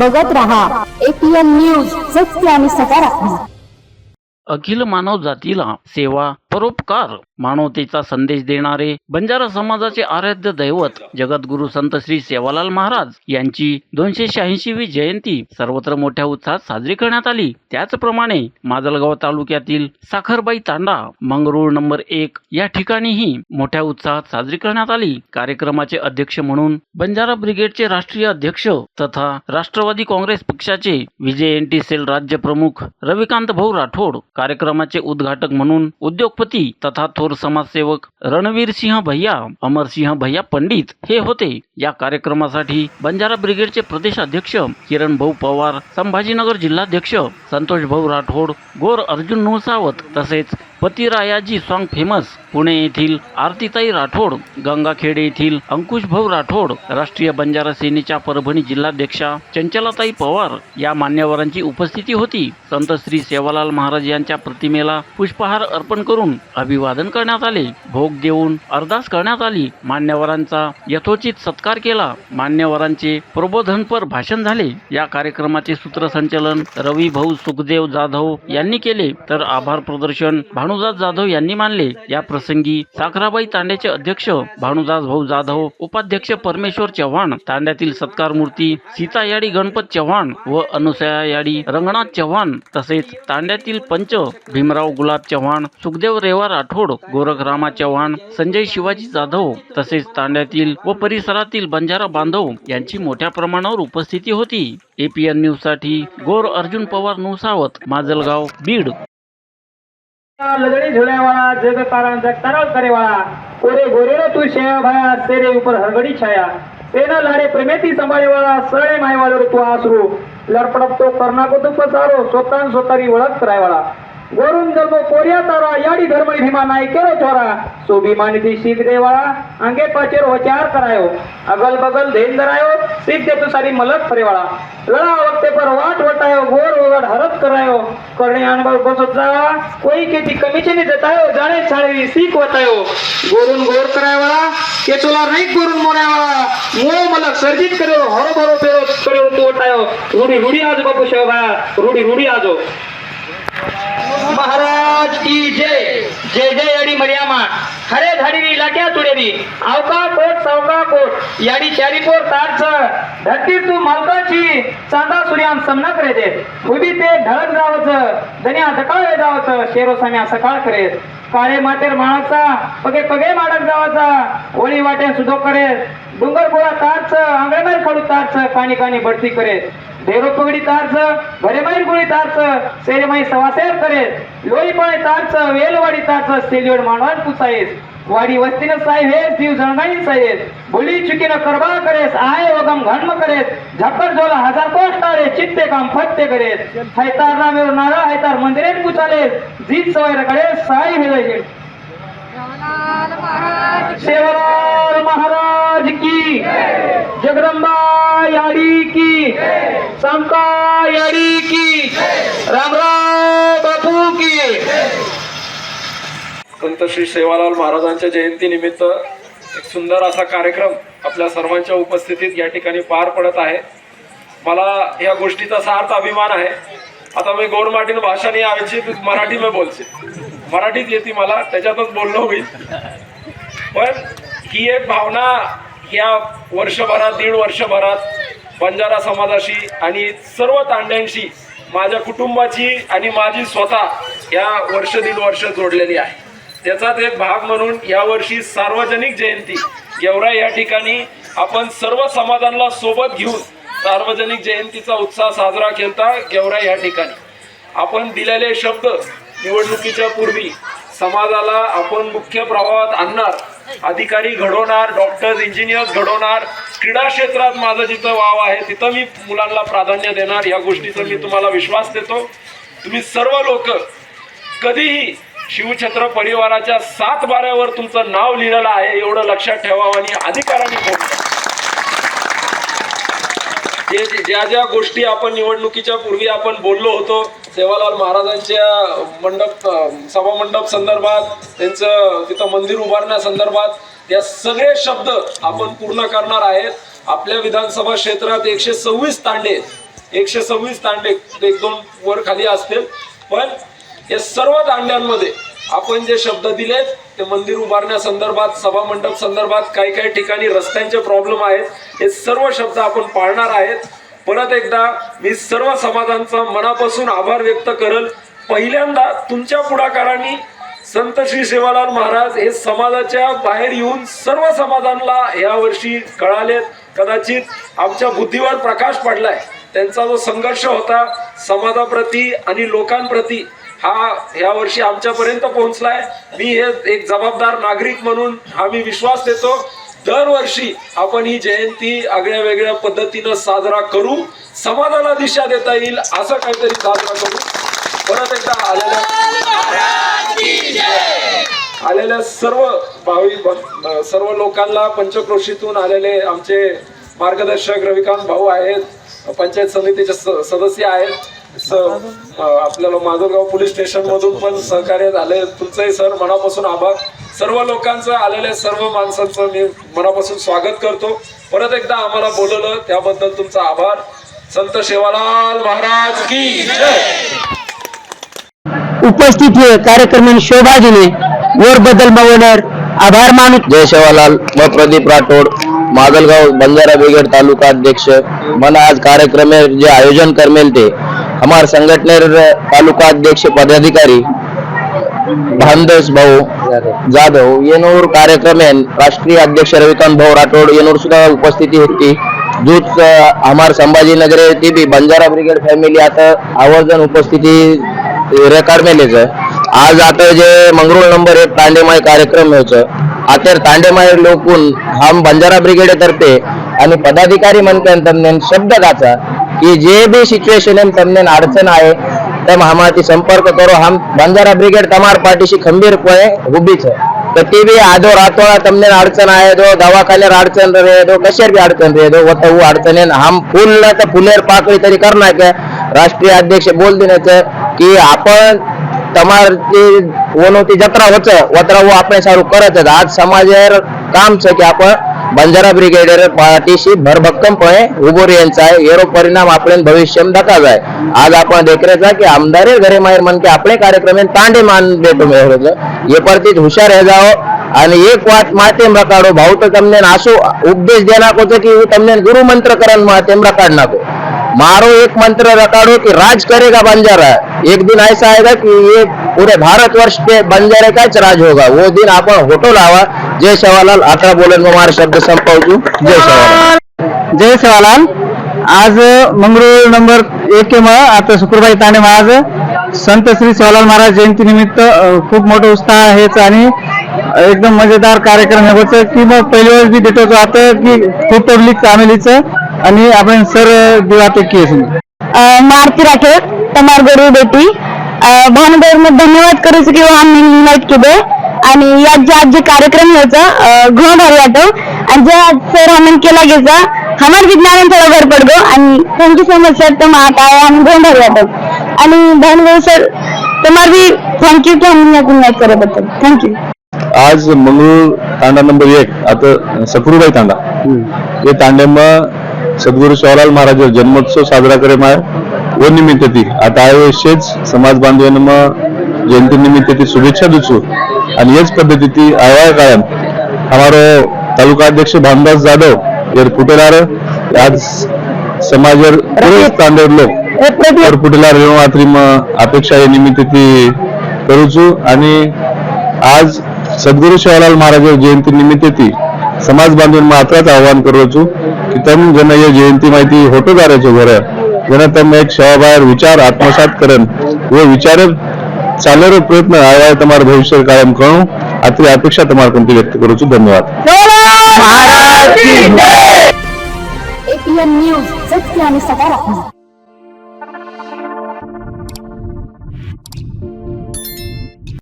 बघत रहा. APN news सत्य आणि सकारात्मक. अखिल मानव जातीला सेवा परोपकार. मानवतेचा संदेश देणारे बंजारा समाजाचे आराध्य दैवत जगद्गुरु संत श्री सेवालाल महाराज यांची दोनशे शहाऐंशीवी जयंती सर्वत्र मोठ्या उत्साहात साजरी करण्यात आली. त्याचप्रमाणे माजलगाव तालुक्यातील साखरबाई तांडा मंगरूळ नंबर एक या ठिकाणीही मोठ्या उत्साहात साजरी करण्यात आली. कार्यक्रमाचे अध्यक्ष म्हणून बंजारा ब्रिगेडचे राष्ट्रीय अध्यक्ष तथा राष्ट्रवादी काँग्रेस पक्षाचे विजय एन टी सेल राज्य प्रमुख रविकांत भाऊ राठोड कार्यक्रमाचे उद्घाटक म्हणून उद्योग उद्योगपती तथा थोर समाजसेवक रणवीर सिंह भैया अमरसिंह भैया पंडित हे होते. या कार्यक्रमासाठी बंजारा ब्रिगेडचे प्रदेशाध्यक्ष किरण भाऊ पवार संभाजीनगर जिल्हाध्यक्ष संतोष भाऊ राठोड गोर अर्जुन नोसावत तसेच पतिरायाजी सॉन्ग फेमस पुणे येथील आरतीताई राठोड गंगाखेड येथील अंकुशभाऊ राठोड राष्ट्रीय बंजारा सेनेच्या परभणी जिल्हाध्यक्षा चंचलाताई पवार या मान्यवरांची उपस्थिती होती. संत श्री सेवालाल महाराज यांच्या प्रतिमेला पुष्पहार अर्पण करून अभिवादन करण्यात आले. भोग देऊन अरदास करण्यात आली. मान्यवरांचा यथोचित सत्कार केला. मान्यवरांचे प्रबोधनपर भाषण झाले. या कार्यक्रमाचे सूत्रसंचालन रवी भाऊ सुखदेव जाधव यांनी केले. तर आभार प्रदर्शन भानुदास जाधव यांनी मानले या प्रसंगी साखराबाई तांड्याचे अध्यक्ष भानुदास भाऊ जाधव उपाध्यक्ष परमेश्वर चव्हाण तांड्यातील सत्कार मूर्ती सीता याडी गणपत चव्हाण व अनुसया याडी रंगनाथ चव्हाण तसेच तांड्यातील पंच भीमराव गुलाब चव्हाण सुखदेव रेवा राठोड गोरख रामा चव्हाण संजय शिवाजी जाधव तसेच तांड्यातील व परिसरातील बंजारा बांधव यांची मोठ्या प्रमाणावर उपस्थिती होती. एपीएन न्यूजसाठी गोर अर्जुन पवार नुसावत माजलगाव बीड. लगड़ी झुले वाला जग कारण जग तरल करे वाला ओरे गोरे रे तू शेया भाया सेरे ऊपर हरगड़ी छाया. सेना लाड़े प्रेमेती संभाळे वाला सळे माय वाला तू आसरू. लडपडप तो करना को तू पसारो स्वतः स्वतःरी ओळख कराय वाला गोरून जल्बो कोरिया तारा याडी धर्मणी भीमा नाय केरो छोरा सो भीमानी थी सीख दे वाला अंगे पाचेर होचार करायो. अगल बगल धेन धरायो सिद्ध तू सारी मलक फरे वाला लड़ा वक्ते पर वाट वटायो गोर वगड़ हरत करायो. करणे अनुभव कोई किती कमीचे नाही देत आहे जाणे साडे सीख होत आहे हो. गोरून गोर करावा केचुला रेक गोरून मोरावा मो मला सर्जित करो हरभरो पेरो करो तो होत आहे हो. रुडी रुडी आजो बाबू शेवा रुडी रुडी आजो हो. महाराज की जय. जय जय मरियामा हरे झाडी लाट्या तुडेरी आवका कोट सावका कोट याडी चारी पोर तारच धरती तू मालकाची चांदा सूर्यान समना करे दे उभी ते ढळक जावच दन्या धकाळ जावच शेरो साम्या सकाळ करेस काळे मातेर माणसा पगे पगे माडक जावाचा ओळी वाटे सुधो करे. डोंगर गोळा तारच आंगळेमार खडू तारच ढेरो पगडी तारच भरेमाई गोळी तारच सेरेमाई सवासेर करे लोई पळे तारच वेलवाडी तारच सेलिवड मांडवान पुसायेस वाडी वस्तीनं साहेब जीव जणगाई साहेब. बोली चुकीनं करबा करेस आय वगम घन्म करेस. झक्कर झोला हजार कोष्टाळे चित्ते काम फत्ते करेस. हैतार नामेवर नारा हैतार मंदिरेत पुचालेस जीत सवय रकडे साई भेजायचे. सेवालाल महाराज की? जगदंबा याडी की? समता याडी की? रामराव बापू की? संत श्री सेवालाल महाराजांच्या जयंतीनिमित्त एक सुंदर असा कार्यक्रम आपल्या सर्वांच्या उपस्थितीत या ठिकाणी पार पडत आहे. मला या गोष्टीचा सार्थ अभिमान आहे. आता मी गोडमाटीन भाषा नाही आवेची मराठी मी बोलते. मराठीत येते मला त्याच्यातच बोलणं होईल. पण ही एक भावना या वर्षभरात दीड वर्षभरात बंजारा समाजाशी आणि सर्व तांड्यांशी माझ्या कुटुंबाची आणि माझी स्वतः या वर्ष दीड वर्ष जोडलेली आहे. त्याचाच एक भाग म्हणून यावर्षी सार्वजनिक जयंती. गेवराई या ठिकाणी आपण सर्व समाजांना सोबत घेऊन सार्वजनिक जयंतीचा उत्साह साजरा केलता गेवरा या ठिकाणी. आपण दिलेले शब्द निवडणुकीच्या पूर्वी समाजाला आपण मुख्य प्रभावात आणणार अधिकारी घडवणार डॉक्टर्स इंजिनियर्स घडवणार. क्रीडा क्षेत्रात माझं जिथं वाव आहे तिथं मी मुलांना प्राधान्य देणार. या गोष्टीचा मी तुम्हाला विश्वास देतो. तुम्ही सर्व लोक कधीही शिवछत्र परिवाराच्या सात बाऱ्यावर तुमचं नाव लिहिलेलं आहे एवढं लक्षात ठेवावं आणि अधिकाराने बोलतो ज्या ज्या गोष्टी आपण निवडणुकीच्या पूर्वी आपण बोललो होतो सेवालाल महाराजांच्या मंडप सभा मंडप संदर्भात त्यांचं तिथं मंदिर उभारण्यासंदर्भात या सगळे शब्द आपण पूर्ण करणार आहेत. आपल्या विधानसभा क्षेत्रात एकशे सव्वीस तांडे एकशे सव्वीस तांडे एक दोन वर खाली असतील. पण या सर्व तांड्यांमध्ये आपण जे शब्द दिलेत ते मंदिर उभारण्यासंदर्भात सभा मंडप संदर्भात काही काही ठिकाणी रस्त्यांचे प्रॉब्लेम आहेत. हे सर्व शब्द आपण पाळणार आहेत. परत एकदा मी सर्व समाजांचा मनापासून आभार व्यक्त करल. पहिल्यांदा तुमच्या पुढाकारांनी संत श्री सेवालाल महाराज हे समाजाच्या बाहेर येऊन सर्व समाजांना या वर्षी कळालेत. कदाचित आमच्या बुद्धीवर प्रकाश पडलाय. त्यांचा जो संघर्ष होता समाजाप्रती आणि लोकांप्रती हा यावर्षी आमच्यापर्यंत पोहोचलाय. मी हे एक जबाबदार नागरिक म्हणून आम्ही विश्वास देतो. दरवर्षी आपण ही जयंती आगळ्या वेगळ्या पद्धतीनं साजरा करू समाजाला दिशा देता येईल असं काहीतरी साजरा करू. परत एकदा आलेल्या आलेल्या सर्व भावी सर्व लोकांना पंचक्रोशीतून आलेले आमचे मार्गदर्शक रविकांत भाऊ आहेत पंचायत समितीचे स- सदस्य आहेत. स- आपल्याला माजलगाव पोलीस स्टेशन मधून पण सहकार्य झाले तुमचंही सर मनापासून आभार. सर्व लोकांचं आलेल्या सर्व माणसांचं मी मनापासून स्वागत करतो. परत एकदा आम्हाला बोलवलं त्याबद्दल तुमचा आभार. संत शेवालाल महाराज की जय! उपस्थित हे कार्यक्रमाने शोभाजीने वर बदल मावणार आभार मानत जय सेवालाल व प्रदीप राठौड़ मादलगांव बंजारा ब्रिगेड तालुका अध्यक्ष. मन आज कार्यक्रम में जो आयोजन करमेल थे हमारे संगठन तालुका अध्यक्ष पदाधिकारी भानदास भाऊ जाधव येनूर कार्यक्रम राष्ट्रीय अध्यक्ष रविकांत भाऊ राठोड येनूर सुद्धा उपस्थिती होती. दूध हमार संभाजीनगर ती बी बंजारा ब्रिगेड फॅमिली आता आवर्जन उपस्थिती रेकॉर्ड मेलेच आज आता जे मंगरूळ नंबर एक तांडेमाय कार्यक्रम व्हायचं आता तांडेमाय लोकून हम बंजारा ब्रिगेड तर्फे आणि पदाधिकारी म्हणते तमनेन शब्द गाचा की जे बी सिच्युएशन है अडचण आहे તેમ આમાંથી સંપર્ક કરો. આમ બંધારા બ્રિગેડ તમારી પાર્ટીથી ખંબીરપણે ઊભી છે. કતી બી આધો રાતોળા તમને અડચણ આવે તો દવાખાને અડચણ રહે તો કશેર બી અડચણ રહે તો વતવું અડચણ આમ ફૂલ ને તો ફૂલેર પાકડી તરી કર નાખે. રાષ્ટ્રીય અધ્યક્ષે બોલ દીને છે કે આપણ તમારી ઓનોથી જતરા વચ્ચે વતરાવું આપણે સારું કરે છે. આજ સમાજે કામ છે કે આપણે बंजारा ब्रिगेडियर पार्टीशी भरभक्कमपणे उभो यांचा आहे. येरो परिणाम आपण भविष्य में दखा जाए आज आपण देख रहे था कि आमदारे घरे माहिर मन के अपने कार्यक्रम में तांडे मान बेटो में ये परती होशियार जाओ અને એક વાત માતેમ રકાડો ભાવ તો તમને નાશો ઉપદેશ દેનાકો છે કે હું તમને ગુરુ મંત્ર કરન માતેમ રકાડ નાખો मारो एक मंत्र रखाड़ो कि राज करेगा बंजारा। एक दिन ऐसा आएगा कि ये पूरे भारतवर्ष पे बंजारे का राज होगा। वो दिन आपण होटो लावा। जय सेवालाल आता बोलन में शब्द संपवू जय सेवालाल। जय सेवालाल। आज मंगरुळ नंबर एक म आता शुक्रवारी ताणे आज संत श्री सेवालाल महाराज जयंती निमित्त खूप मोठ उत्साह आहेच आणि एकदम मजेदार कार्यक्रम आहे की मग पहिल्या वेळेस बी देतो आता की खूप पब्लिक फॅमिलीचं आणि आपण सर दिवाते की मारुती राठोड तमार गरु बेटी. भानुदेव में धन्यवाद करू की आम्ही इन्व्हाइट केले. आणि यात जे आज जे कार्यक्रम व्हायचा घोण भारी वाटो. आणि जे आज सर आम्ही केला गेला हमार विज्ञान थोडा भर पडगो आणि थँक्यू सो मच सर तुम आता आम्ही घोण भारी वाटो. आणि भानुदेव सर तुम्हाला भी थँक्यू की आम्ही इन्व्हाइट केल्याबद्दल थँक्यू आज मंगळूर तांडा नंबर एक आता सफरूबाई तांडा. ये सद्गुरू शिवलाल महाराज जन्मोत्सव साजरा करेम माय. व निमित्त ती. आता आयुष्यच समाज बांधवांना मग जयंती निमित्त ती शुभेच्छा दिसू आणि याच पद्धती ती आया कायम. हमारो तालुका अध्यक्ष भामदास जाधव यार फुटेलार आज समाज पूरे लोक लोग फुटेलार रेणु अपेक्षा या निमित्त ती करूचू. आणि आज सद्गुरू शिवलाल महाराज जयंती निमित्त ती સમાજ બાંધવીને માત્ર આહવાન કરું છું કે તમે જેને એ જયંતિ માહિતી હોટો કરે છો ઘરે જેને તમે એક સહભાર વિચાર આત્મસાત કરેન એ વિચારે ચાલેલો પ્રયત્ન આવ્યા તમારા ભવિષ્ય કાયમ કરું આથી અપેક્ષા તમારા કંપની વ્યક્ત કરું છું ધન્યવાદ એપીએમ ન્યૂઝ સત્ય અને સકારાત્મક